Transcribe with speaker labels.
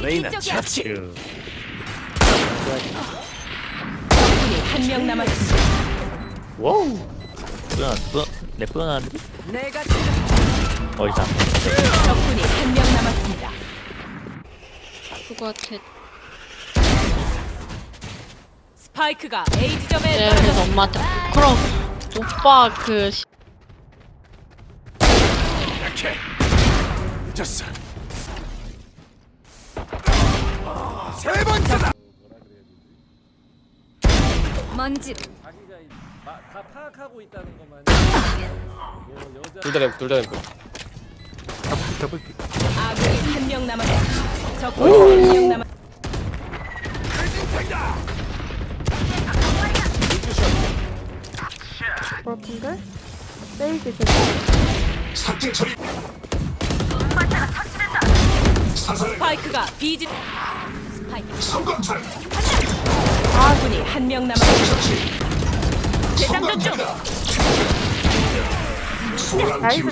Speaker 1: 레이나
Speaker 2: 이쪽이야.
Speaker 1: 처치.
Speaker 2: 적군이 한명 남았습니다.
Speaker 3: 와우 뿌려놨어 내 뿌려놨는데
Speaker 2: 내가 지금
Speaker 3: 어디서
Speaker 2: 적군이 한 명 남았습니다.
Speaker 4: 그거한테
Speaker 2: 스파이크가 A 지점에
Speaker 4: 내가 그래서
Speaker 2: 떨어졌습니다.
Speaker 4: 엄마한테 그럼 오빠 그 시-
Speaker 1: 약해. 늦었어. 세 번째다.
Speaker 2: 먼지
Speaker 5: 다 파악하고 있다는 것만
Speaker 6: 둘다 램프 둘다 램프
Speaker 1: 더블 픽.
Speaker 2: 아군이 한 명 남았습니다. 적군이 한명 남았.
Speaker 7: 그렇던데? 세이지 제
Speaker 1: 삭제 처리.
Speaker 2: 스파이크가 B 집 스파이크
Speaker 1: 성광탄.
Speaker 2: 아군이 한 명 남았습니다. 재장전 중.
Speaker 7: 나이스